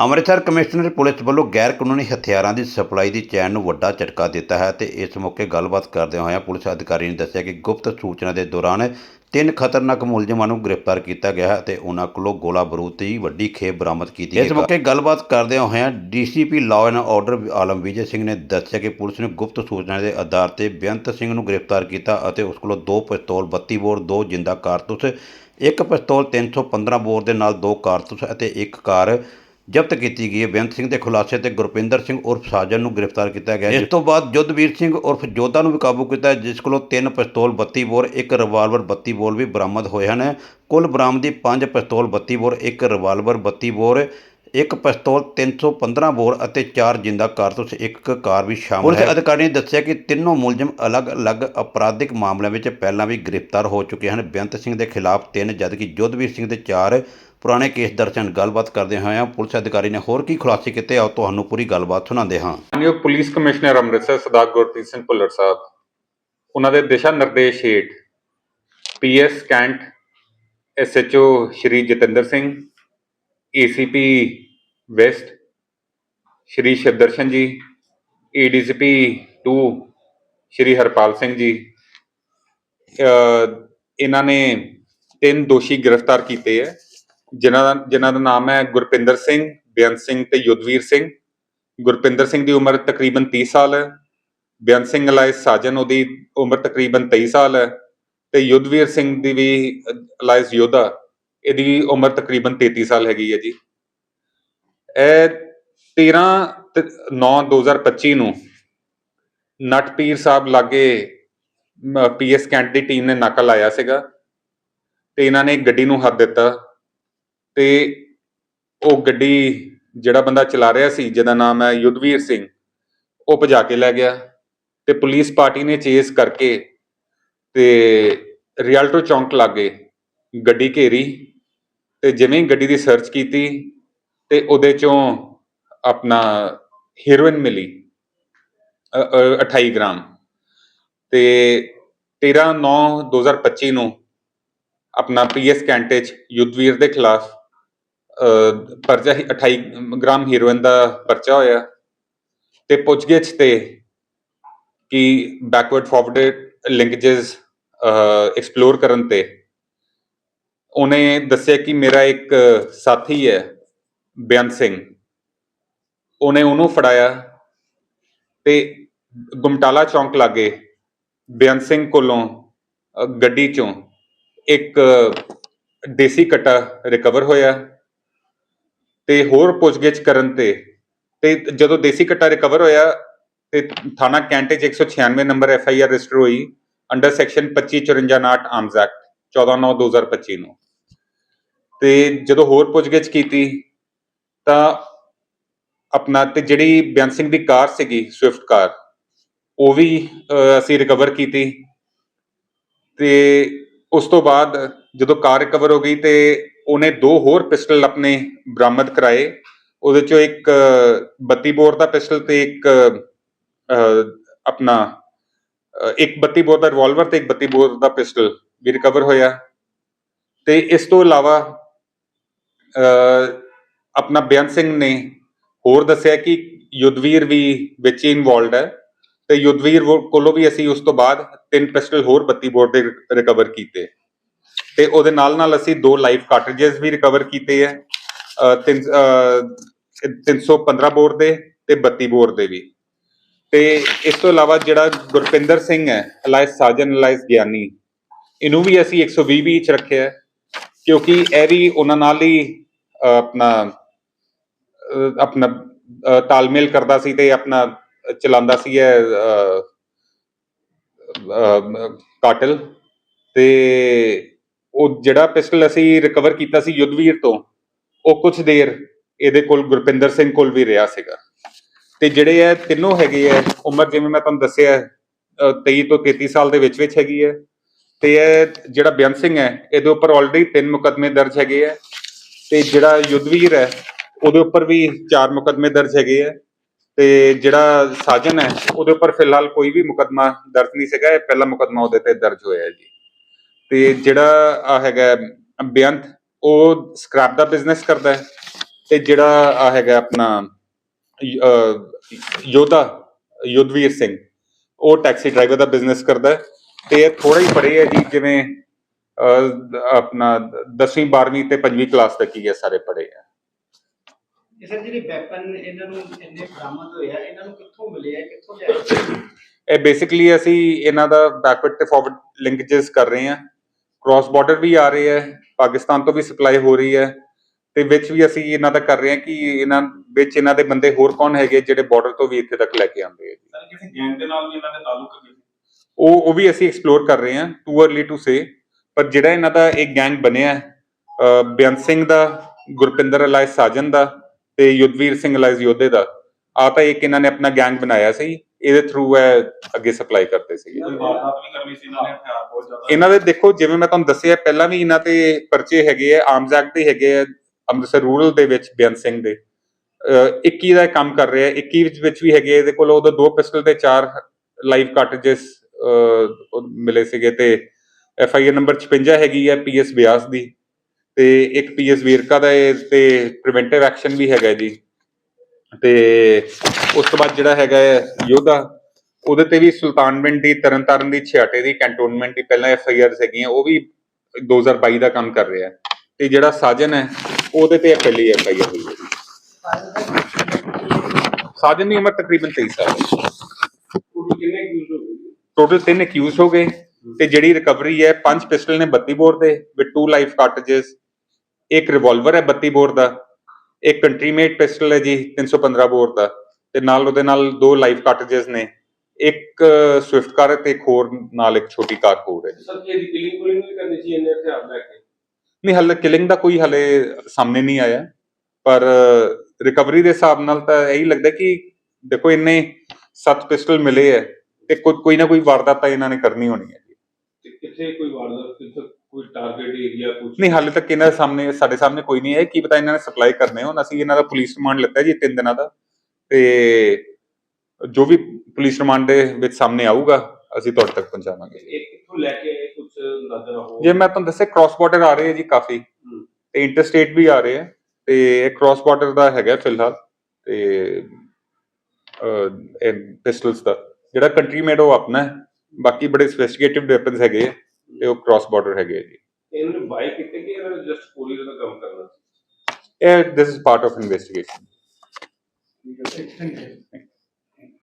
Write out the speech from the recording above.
Amritsar commissioner police ਵੱਲੋਂ ਗੈਰ ਕਾਨੂੰਨੀ ਹਥਿਆਰਾਂ ਦੀ ਸਪਲਾਈ ਦੀ ਚੈਨ ਨੂੰ ਵੱਡਾ ਝਟਕਾ ਦਿੱਤਾ ਹੈ ਤੇ ਇਸ ਮੌਕੇ ਗੱਲਬਾਤ ਕਰਦਿਆਂ ਹੋਇਆਂ ਪੁਲਿਸ ਅਧਿਕਾਰੀ ਨੇ ਦੱਸਿਆ ਕਿ ਗੁਪਤ ਸੂਚਨਾ ਦੇ ਦੌਰਾਨ ਤਿੰਨ ਖਤਰਨਾਕ ਮੁਲਜ਼ਮਾਂ ਨੂੰ ਗ੍ਰਿਫਤਾਰ ਕੀਤਾ ਗਿਆ ਹੈ ਤੇ ਉਹਨਾਂ ਕੋਲੋਂ ਗੋਲਾ ਬਾਰੂਦ ਦੀ ਵੱਡੀ ਖੇਪ ਬਰਾਮਦ ਕੀਤੀ ਗਈ ਇਸ ਮੌਕੇ ਗੱਲਬਾਤ ਕਰਦਿਆਂ ਹੋਇਆਂ DCP law and order Alam Vijay Singh ਨੇ ਦੱਸਿਆ ਕਿ ਪੁਲਿਸ ਨੇ ਗੁਪਤ ਸੂਚਨਾ ਦੇ ਆਧਾਰ ਤੇ ਬੇਅੰਤ ਸਿੰਘ ਨੂੰ ਗ੍ਰਿਫਤਾਰ ਕੀਤਾ ਅਤੇ ਉਸ ਕੋਲੋਂ ਦੋ ਪਿਸਤੌਲ 32 ਬੋਰ ਦੋ ਜਿੰਦਾ ਕਾਰਤੂਸ ਇੱਕ ਪਿਸਤੌਲ 315 ਬੋਰ ਦੇ ਨਾਲ ਦੋ ਕਾਰਤੂਸ ਅਤੇ ਇੱਕ ਕਾਰ ਜ਼ਬਤ ਕੀਤੀ ਗਈ ਹੈ। ਬੇਅੰਤ ਸਿੰਘ ਦੇ ਖੁਲਾਸੇ ਤੇ ਗੁਰਪਿੰਦਰ ਸਿੰਘ ਉਰਫ ਸਾਜਨ ਨੂੰ ਗ੍ਰਿਫਤਾਰ ਕੀਤਾ ਗਿਆ। ਇਸ ਤੋਂ ਬਾਅਦ ਜੁੱਧਵੀਰ ਸਿੰਘ ਉਰਫ ਜੋਧਾ ਨੂੰ ਵੀ ਕਾਬੂ ਕੀਤਾ ਜਿਸ ਕੋਲੋਂ ਤਿੰਨ ਪਿਸਤੌਲ 32 ਬੋਰ ਇੱਕ ਰਿਵਾਲਵਰ 32 ਬੋਰ ਵੀ ਬਰਾਮਦ ਹੋਏ ਹਨ। ਕੁੱਲ ਬਰਾਮਦੀ ਪੰਜ ਪਿਸਤੌਲ 32 ਬੋਰ ਇੱਕ ਰਿਵਾਲਵਰ 32 ਬੋਰ ਇੱਕ ਪਿਸਤੌਲ 315 ਬੋਰ ਅਤੇ ਚਾਰ ਜਿੰਦਾ ਕਾਰਤੂਸ ਇੱਕ ਕਾਰ ਵੀ ਸ਼ਾਮਲ ਹੈ। ਪੁਲਿਸ ਅਧਿਕਾਰੀ ਨੇ ਦੱਸਿਆ ਕਿ ਤਿੰਨੋਂ ਮੁਲਜ਼ਮ ਅਲੱਗ-ਅਲੱਗ ਅਪਰਾਧਿਕ ਮਾਮਲਿਆਂ ਵਿੱਚ ਪਹਿਲਾਂ ਵੀ ਗ੍ਰਿਫਤਾਰ ਹੋ ਚੁੱਕੇ ਹਨ। ਬੇਅੰਤ ਸਿੰਘ ਦੇ ਖਿਲਾਫ ਤਿੰਨ ਜਦਕਿ ਜੋਧਵੀਰ ਸਿੰਘ ਦੇ ਚਾਰ ਪੁਰਾਣੇ ਕੇਸ ਦਰਜ ਗੱਲਬਾਤ ਕਰਦੇ ਹੋਏ ਪੁਲਿਸ ਅਧਿਕਾਰੀ ਨੇ ਹੋਰ ਕੀ ਖੁਲਾਸੇ ਕੀਤੇ, ਆਓ ਤੁਹਾਨੂੰ ਪੂਰੀ ਗੱਲਬਾਤ ਸੁਣਾਉਂਦੇ ਹਾਂ। ਮਾਨਯੋਗ ਪੁਲਿਸ ਕਮਿਸ਼ਨਰ ਅੰਮ੍ਰਿਤਸਰ ਸਰਦਾਰ ਗੁਰਪ੍ਰੀਤ ਸਿੰਘ ਭੁੱਲਰ ਸਾਹਿਬ, ਉਹਨਾਂ ਦੇ ਦਿਸ਼ਾ ਨਿਰਦੇਸ਼ ਹੇਠ PS Cantt SHO Shri Jatinder Singh, ACP west Shri Shivdarshan ji, ADCP 2 ਸ਼੍ਰੀ ਹਰਪਾਲ ਸਿੰਘ ਜੀ, ਅਹ, ਇਹਨਾਂ ਨੇ ਤਿੰਨ ਦੋਸ਼ੀ ਗ੍ਰਿਫਤਾਰ ਕੀਤੇ ਹੈ। ਜਿਨ੍ਹਾਂ ਦਾ ਜਿਨ੍ਹਾਂ ਦਾ ਨਾਮ ਹੈ ਗੁਰਪਿੰਦਰ ਸਿੰਘ, ਬੇਅੰਤ ਸਿੰਘ ਤੇ ਯੁੱਧਵੀਰ ਸਿੰਘ। ਗੁਰਪਿੰਦਰ ਸਿੰਘ ਦੀ ਉਮਰ ਤਕਰੀਬਨ 30 ਸਾਲ ਹੈ। ਬੇਅੰਤ ਸਿੰਘ ਅਲਾਇਸ ਸਾਜਨ ਉਹਦੀ ਉਮਰ ਤਕਰੀਬਨ 23 ਸਾਲ ਹੈ ਤੇ ਯੁੱਧਵੀਰ ਸਿੰਘ ਦੀ ਵੀ ਅਲਾਇਸ ਯੋਧਾ, ਇਹਦੀ ਉਮਰ ਤਕਰੀਬਨ 33 ਸਾਲ ਹੈਗੀ ਹੈ ਜੀ। ਇਹ 13 9 2025 ਨੂੰ ਨਟਪੀਰ ਸਾਹਿਬ ਲਾਗੇ ਪੀਐਸ ਕੈਂਟ ਦੀ ਟੀਮ ਨੇ ਨਾਕਾ ਲਾਇਆ ਸੀਗਾ ਤੇ ਇਹਨਾਂ ਨੇ ਗੱਡੀ ਨੂੰ ਹੱਥ ਦਿੱਤਾ। ਤੇ ਉਹ ਗੱਡੀ ਜਿਹੜਾ ਬੰਦਾ ਚਲਾ ਰਿਹਾ ਸੀ, ਜਿਹਦਾ ਨਾਮ ਹੈ ਯੁੱਧਵੀਰ ਸਿੰਘ, ਉਹ ਭਜਾ ਕੇ ਲੈ ਗਿਆ ਤੇ ਪੁਲਿਸ ਪਾਰਟੀ ਨੇ ਚੇਸ ਕਰਕੇ ਤੇ ਰਿਆਲਟੋ ਚੌਂਕ ਲਾਗੇ ਗੱਡੀ ਘੇਰੀ ਤੇ ਜਿਵੇਂ ਗੱਡੀ ਦੀ ਸਰਚ ਕੀਤੀ ਤੇ ਉਹਦੇ ਚੋਂ ਆਪਣਾ ਹੀਰੋਇਨ ਮਿਲੀ, ਅ- ਅ- 28 ਗ੍ਰਾਮ ਤੇ 13 9 2025 ਨੂੰ ਆਪਣਾ ਪੀਐਸ ਕੈਂਟੇ ਚ ਯੁੱਧਵੀਰ ਦੇ ਖਿਲਾਫ ਪਰਚਾ ਹੀ 28 ਗ੍ਰਾਮ ਹੀਰੋਇਨ ਦਾ ਪਰਚਾ ਹੋਇਆ ਤੇ ਪੁੱਛਗਿੱਛ ਤੇ ਕਿ ਬੈਕਵਰਡ ਫਾਰਵਰਡ ਲਿੰਕੇजेस ਐਕਸਪਲੋਰ ਕਰਨ ਤੇ ਉਹਨੇ ਦੱਸਿਆ ਕਿ ਮੇਰਾ ਇੱਕ ਸਾਥੀ ਹੈ ਬੇਅੰਤ ਸਿੰਘ। ਉਹਨੇ ਉਹਨੂੰ ਫੜਾਇਆ ਤੇ ਗੁਮਟਾਲਾ ਚੌਂਕ ਲਾਗੇ ਬੇਅੰਤ ਸਿੰਘ ਕੋਲੋਂ ਗੱਡੀ ਚੋਂ ਇੱਕ ਦੇਸੀ ਕਟਾ ਰਿਕਵਰ ਹੋਇਆ। ਤੇ ਹੋਰ ਪੁੱਛਗਿੱਛ ਕਰਨ ਤੇ ਤੇ ਜਦੋਂ ਦੇਸੀ ਕਟਾ ਰਿਕਵਰ ਹੋਇਆ, ਤੇ ਥਾਣਾ ਕੈਂਟੇ ਚ 196 number F I R register ਹੋਈ ਅੰਡਰ ਸੈਕਸ਼ਨ 2554 ਆਰਮਸ ਐਕਟ 14/9/2025 ਨੂੰ ਤੇ ਜਦੋਂ ਹੋਰ ਪੁੱਛਗਿੱਛ ਕੀਤੀ, ਤਾਂ ਆਪਣਾ ਤੇ ਜਿਹੜੀ ਬਿਆਨ ਸਿੰਘ ਦੀ ਕਾਰ ਸੀਗੀ ਸਵਿਫਟ ਕਾਰ, ਉਹ ਵੀ ਅਸੀਂ ਰਿਕਵਰ ਕੀਤੀ। ਤੇ ਉਸ ਤੋਂ ਬਾਅਦ ਜਦੋਂ ਕਾਰ ਰਿਕਵਰ ਹੋ ਗਈ ਤੇ ਉਹਨੇ ਦੋ ਹੋਰ ਪਿਸਟਲ ਆਪਣੇ ਬਰਾਮਦ ਕਰਾਏ। ਉਹਦੇ ਚੋਂ ਇੱਕ ਅਹ, 32 ਬੋਰ ਦਾ ਪਿਸਟਲ ਤੇ ਇੱਕ ਆਪਣਾ ਇੱਕ 32 ਬੋਰ ਦਾ ਰਿਵਾਲਵਰ ਤੇ ਇੱਕ 32 ਬੋਰ ਦਾ ਪਿਸਟਲ ਵੀ ਰਿਕਵਰ ਹੋਇਆ। ਤੇ ਇਸ ਤੋਂ ਇਲਾਵਾ ਆਪਣਾ ਬਿਆਨ ਸਿੰਘ ਨੇ ਹੋਰ ਦੱਸਿਆ ਕਿ ਯੁੱਧਵੀਰ ਵੀ ਵਿੱਚ ਇਨਵੋਲਡ ਹੈ। ਤੇ ਯੁੱਧਵੀਰ ਕੋਲੋਂ ਵੀ ਅਸੀਂ ਉਸ ਤੋਂ ਬਾਅਦ ਤਿੰਨ ਪਿਸਟਲ ਹੋਰ 32 ਬੋਰ ਦੇ ਰਿਕਵਰ ਕੀਤੇ। ਤੇ ਉਹਦੇ ਨਾਲ ਨਾਲ ਅਸੀਂ ਦੋ ਲਾਈਫ ਕਾਰਟ੍ਰਿਜਸ ਵੀ ਰਿਕਵਰ ਕੀਤੇ ਹੈ ਅਹ, ਤਿੰਨ ਅਹ, 315 ਬੋਰ ਦੇ ਤੇ 32 ਬੋਰ ਦੇ ਵੀ। ਤੇ ਇਸ ਤੋਂ ਇਲਾਵਾ ਜਿਹੜਾ ਗੁਰਪਿੰਦਰ ਸਿੰਘ ਹੈ ਅਲਾਇਸ ਸਾਜਨ ਅਲਾਇਸ ਗਿਆਨੀ ਇਹਨੂੰ ਵੀ ਅਸੀਂ 120 ਵੀ ਚ ਰੱਖਿਆ ਕਿਉਂਕਿ ਇਹ ਵੀ ਉਹਨਾਂ ਨਾਲ ਹੀ ਆਪਣਾ ਆਪਣਾ ਤਾਲਮੇਲ ਕਰਦਾ ਸੀ ਤੇ ਆਪਣਾ ਚਲਾਉਂਦਾ ਸੀ ਇਹ ਕਾਟਲ। ਤੇ ਉਹ ਜਿਹੜਾ ਪਿਸਟਲ ਅਸੀਂ ਰਿਕਵਰ ਕੀਤਾ ਸੀ ਯੁੱਧਵੀਰ ਤੋਂ ਉਹ ਕੁਝ ਦੇਰ ਇਹਦੇ ਕੋਲ ਗੁਰਪਿੰਦਰ ਸਿੰਘ ਕੋਲ ਵੀ ਰਿਹਾ ਸੀਗਾ। ਤੇ ਜਿਹੜੇ ਇਹ ਤਿੰਨੋਂ ਹੈਗੇ ਆ ਉਮਰ ਜਿਵੇਂ ਮੈਂ ਤੁਹਾਨੂੰ ਦੱਸਿਆ ਹੈ, 23 ਤੋਂ 33 ਸਾਲ ਦੇ ਵਿੱਚ ਵਿੱਚ ਹੈਗੀ ਹੈ ਤੇ ਇਹ ਜਿਹੜਾ ਬੇਅੰਤ ਸਿੰਘ ਹੈ ਇਹਦੇ ਉੱਪਰ ਆਲਰੇਡੀ ਤਿੰਨ ਮੁਕੱਦਮੇ ਦਰਜ ਹੈਗੇ ਆ ਤੇ ਜਿਹੜਾ ਯੁੱਧਵੀਰ ਹੈ ਉਹਦੇ ਉੱਪਰ ਵੀ ਚਾਰ ਮੁਕੱਦਮੇ ਦਰਜ ਹੈਗੇ ਆ ਤੇ ਜਿਹੜਾ ਸਾਜਨ ਹੈ ਉਹਦੇ ਉੱਪਰ ਫਿਲਹਾਲ ਕੋਈ ਵੀ ਮੁਕੱਦਮਾ ਦਰਜ ਨਹੀਂ ਸੀਗਾ ਇਹ ਪਹਿਲਾ ਮੁਕੱਦਮਾ ਉਹਦੇ ਤੇ ਦਰਜ ਹੋਇਆ ਹੈ ਜੀ। ਤੇ ਜਿਹੜਾ ਆ ਹੈਗਾ ਬੇਅੰਤ ਉਹ ਸਕ੍ਰੈਪ ਦਾ ਬਿਜ਼ਨਸ ਕਰਦਾ ਹੈ ਤੇ ਜਿਹੜਾ ਆ ਹੈਗਾ ਆਪਣਾ ਯੋਧਾ ਯੁੱਧਵੀਰ ਸਿੰਘ ਉਹ ਟੈਕਸੀ ਡਰਾਈਵਰ ਦਾ ਬਿਜ਼ਨਸ ਕਰਦਾ ਹੈ ਤੇ ਇਹ ਥੋੜਾ ਹੀ ਪੜੇ ਹੈ ਜੀ ਜਿਵੇਂ ਆਪਣਾ 10ਵੀਂ 12ਵੀਂ ਤੇ 5ਵੀਂ ਕਲਾਸ ਤੱਕ ਹੀ ਇਹ ਸਾਰੇ ਪੜੇ ਆ। ਇਹ ਬੇਸਿਕਲੀ ਅਸੀਂ ਇਹਨਾਂ ਦਾ ਬੈਕਵਰਡ ਤੇ ਫਾਰਵਰਡ ਲਿੰਕੇजेस ਕਰ ਰਹੇ ਹਾਂ ਕ੍ਰਾਸ ਬਾਰਡਰ ਵੀ ਆ ਰਹੇ ਹੈ ਪਾਕਿਸਤਾਨ ਤੋਂ ਵੀ ਸਪਲਾਈ ਹੋ ਰਹੀ ਹੈ ਤੇ ਵਿੱਚ ਵੀ ਅਸੀਂ ਇਹਨਾਂ ਦਾ ਕਰ ਰਹੇ ਹਾਂ ਕਿ ਇਹਨਾਂ ਵਿੱਚ ਇਹਨਾਂ ਦੇ ਬੰਦੇ ਹੋਰ ਕੌਣ ਹੈਗੇ ਜਿਹੜੇ ਬਾਰਡਰ ਤੋਂ ਵੀ ਇੱਥੇ ਤੱਕ ਲੈ ਕੇ ਆਉਂਦੇ ਆ ਜੀ। ਸਰ ਕਿਸੇ ਗੈਂਗ ਦੇ ਨਾਲ ਵੀ ਇਹਨਾਂ ਦੇ ਤਾਲੁਕ ਹੈ ਉਹ ਉਹ ਵੀ ਅਸੀਂ ਐਕਸਪਲੋਰ ਕਰ ਰਹੇ ਹਾਂ ਟੂ अर्ਲੀ ਟੂ ਸੇ ਪਰ ਜਿਹੜਾ ਇਹਨਾਂ ਦਾ ਇੱਕ ਗੈਂਗ ਬਣਿਆ ਹੈ, ਬੇਅੰਤ ਸਿੰਘ ਦਾ ਗੁਰਪਿੰਦਰ ਅਲਾਇਸ ਸਾਜਨ ਦਾ ਤੇ ਯੁੱਧਵੀਰ ਸਿੰਘ ਅਲਾਇਸ ਯੋਧੇ ਦਾ ਆ ਤਾਂ ਇੱਕ ਇਹਨਾਂ ਨੇ ਆਪਣਾ ਗੈਂਗ ਬਣਾਇਆ ਸੀ। ਇਹਦੇ ਥਰੂ ਹੈ ਅੱਗੇ ਸਪਲਾਈ ਕਰਦੇ ਸੀ ਕੋਈ ਵਾਰਦਾਤ ਵੀ ਕਰਨੀ ਸੀ ਇਹਨਾਂ ਨੇ ਹਥਿਆਰ ਬਹੁਤ ਜ਼ਿਆਦਾ। ਇਹਨਾਂ ਦੇ ਦੇਖੋ ਜਿਵੇਂ ਮੈਂ ਤੁਹਾਨੂੰ ਦੱਸਿਆ ਪਹਿਲਾਂ ਵੀ ਇਹਨਾਂ ਤੇ ਪਰਚੇ ਹੈਗੇ ਆ ਆਰਮਸ ਐਕਟ ਦੇ ਹੈਗੇ ਆ ਅੰਮ੍ਰਿਤਸਰ ਰੂਰਲ ਦੇ ਵਿੱਚ ਬੇਅੰਤ ਸਿੰਘ ਦੇ। ਅਹ 21 ਦਾ ਕੰਮ ਕਰ ਰਿਹਾ 21 ਵਿੱਚ ਵਿੱਚ ਵੀ ਹੈਗੇ ਇਹਦੇ ਕੋਲ ਉਹਦੇ ਦੋ ਪਿਸਟਲ ਤੇ ਚਾਰ ਲਾਈਵ ਕਾਰਟ੍ਰਿਜਸ ਮਿਲੇ ਸੀਗੇ ਤੇ ਐਫ ਆਈ ਆਰ ਨੰਬਰ 56 ਹੈਗੀ ਹੈ ਪੀਐਸ ਬਿਆਸ ਦੀ। ਤੇ ਇੱਕ ਪੀਐਸ ਵੀਰਕਾ ਦਾ ਤੇ ਪ੍ਰੀਵੈਂਟਿਵ ਐਕਸ਼ਨ ਵੀ ਹੈਗਾ ਜੀ। ਤੇ ਉਸ ਤੋਂ ਬਾਅਦ ਜਿਹੜਾ ਹੈਗਾ ਹੈ ਯੋਧਾ ਉਹਦੇ ਤੇ ਵੀ ਸੁਲਤਾਨਵਿੰਡ ਦੀ ਤਰਨਤਾਰਨ ਦੀ ਛਿਆਟੇ ਦੀ ਕੈਂਟੋਨਮੈਂਟ ਦੀ ਪਹਿਲਾਂ ਐਫ ਆਈ ਆਰਸ ਹੈਗੀਆਂ ਉਹ ਵੀ 2022 ਦਾ ਕੰਮ ਕਰ ਰਿਹਾ ਤੇ ਜਿਹੜਾ ਸਾਜਨ ਹੈ ਉਹਦੇ ਤੇ ਪਹਿਲੀ ਐਫ ਆਈ ਆਰ ਹੋਈ ਹੈ ਸਾਜਨ ਦੀ ਉਮਰ ਤਕਰੀਬਨ 23 ਸਾਲ ਟੋਟਲ ਤਿੰਨ ਅਕਿਊਜ਼ ਹੋ ਗਏ ਤੇ ਜਿਹੜੀ ਰਿਕਵਰੀ ਹੈ ਪੰਜ ਪਿਸਟਲ ਨੇ 32 ਬੋਰ ਦੇ ਵਿਦ ਟੂ ਲਾਈਫ ਕਾਰਟ੍ਰਿਜਸ ਇੱਕ ਰਿਵਾਲਵਰ ਹੈ 32 ਬੋਰ ਦਾ ਇੱਕ ਕੰਟਰੀਮੇਟ ਪਿਸਟਲ ਹੈ ਜੀ 315 ਬੋਰ ਦਾ। ਤੇ ਨਾਲ ਉਹਦੇ ਨਾਲ ਦੋ ਲਾਈਫ ਕਾਰਟ੍ਰਿਜਸ ਨੇ। ਇੱਕ ਸਵਿਫਟ ਕਾਰ ਤੇ ਇੱਕ ਹੋਰ ਨਾਲ ਇੱਕ ਛੋਟੀ ਕਾਰ ਹੋਰ ਹੈ ਜੀ। ਸਰ ਕੀ ਇਹਦੀ ਕਿਲਿੰਗ ਕੁਲਿੰਗ ਵੀ ਕਰਨੀ ਸੀ ਇਹਨੇ ਹਥਿਆਰ ਲੈ ਕੇ? ਨਹੀਂ ਹਾਲੇ ਕਿਲਿੰਗ ਦਾ ਕੋਈ ਹਾਲੇ ਸਾਹਮਣੇ ਨਹੀਂ ਆਇਆ। ਪਰ ਰਿਕਵਰੀ ਦੇ ਹਿਸਾਬ ਨਾਲ ਤਾਂ ਇਹੀ ਲੱਗਦਾ ਕਿ ਦੇਖੋ ਇੰਨੇ ਸੱਤ ਪਿਸਟਲ ਮਿਲੇ ਹੈ ਤੇ ਕੋਈ ਕੋਈ ਨਾ ਕੋਈ ਵਾਰਦਾਤ ਤਾਂ ਇਹਨਾਂ ਨੇ ਕਰਨੀ ਹੋਣੀ ਹੈ ਜੀ। ਕਿੱਥੇ ਕੋਈ ਵਾਰਦਾਤ ਕਿੱਥੇ ਕੋਈ ਟਾਰਗੇਟ ਏਰੀਆ ਕੁਝ ਨਹੀਂ ਹਾਲੇ ਤੱਕ ਇਹਨਾਂ ਦੇ ਸਾਹਮਣੇ ਸਾਡੇ ਸਾਹਮਣੇ ਕੋਈ ਨਹੀਂ ਹੈ ਕੀ ਪਤਾ ਇਹਨਾਂ ਨੇ ਸਪਲਾਈ ਕਰਨੇ ਹੋਣ। ਅਸੀਂ ਇਹਨਾਂ ਦਾ ਪੁਲਿਸ ਰਿਮਾਂਡ ਲਿੱਤਾ ਜੀ ਤਿੰਨ ਦਿਨਾਂ ਦਾ। ਤੇ ਜੋ ਵੀ ਪੁਲਿਸ ਰਿਮਾਂਡ ਦੇ ਵਿੱਚ ਸਾਹਮਣੇ ਆਊਗਾ ਅਸੀਂ ਤੁਹਾਡੇ ਤੱਕ ਪਹੁੰਚਾਵਾਂਗੇ। ਇਹ ਕਿੱਥੋਂ ਲੈ ਕੇ ਕੁਝ ਨਜ਼ਰ ਹੋ ਜੇ ਮੈਂ ਤੁਹਾਨੂੰ ਦੱਸਿਆ ਕ੍ਰਾਸ ਬਾਰਡਰ ਆ ਰਹੇ ਹੈ ਜੀ ਕਾਫੀ। ਤੇ ਇੰਟਰਸਟੇਟ ਵੀ ਆ ਰਹੇ ਹੈ ਤੇ ਇਹ ਕ੍ਰਾਸ ਬਾਰਡਰ ਦਾ ਹੈਗਾ ਫਿਲਹਾਲ। ਤੇ ਇਹ ਪਿਸਟਲਸ ਦਾ। ਜਿਹੜਾ ਕੰਟਰੀ ਮੇਡ ਉਹ ਆਪਣਾ ਹੈ। ਬਾਕੀ ਬੜੇ ਸਫਿਸਟੀਕੇਟਿਵ ਵੈਪਨਸ ਹੈਗੇ ਆ। ਤੇ ਉਹ ਕ੍ਰਾਸ ਬਾਰਡਰ ਹੈਗੇ ਆ ਜੀ। ਇਹਨੇ ਬਾਈ ਕੀਤੇ ਕਿ ਇਹਨਾਂ ਨੇ ਜਸਟ ਪੁਲਿਸ ਦਾ ਕੰਮ ਕਰਨਾ ਸੀ? ਇਹ this is part of investigation ਠੀਕ ਹੈ